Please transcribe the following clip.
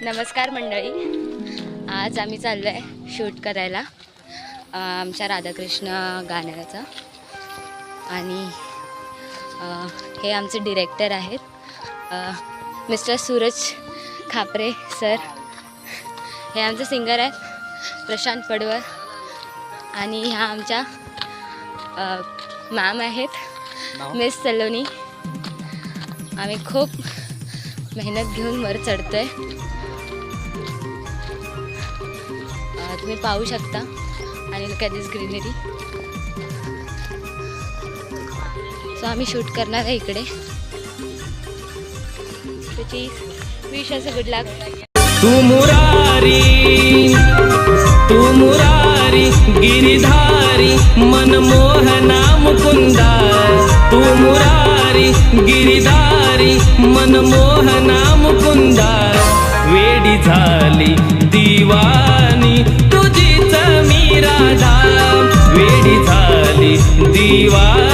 नमस्कार मंडळी. आज आम्ही चाललो आहे शूट करायला. आमच्या राधाकृष्ण गाण्याचं. आणि हे आमचे डिरेक्टर आहेत. Mister Suraj Khapre sir. हे आमचे सिंगर आहेत प्रशांत पडवळ. आणि ह्या आमच्या मॅम आहेत मिस सलोनी. आम्ही खूप मेहनत घेऊन वर चढतोय. अ, तुम्ही पाहू शकता. आणि लुक ग्रीनरी सो आम्ही शूट करणार आहे इकडे. त्याची विश असं गुड लक तू मुरारी तू मुरारी गिरिधारी मनमोहना मुकुंदा तू मुरारी गिरिधारी मनमोहना मुकुंदा वेडी झाली दिवानी तुझीच मी राजा वेडी झाली दिवा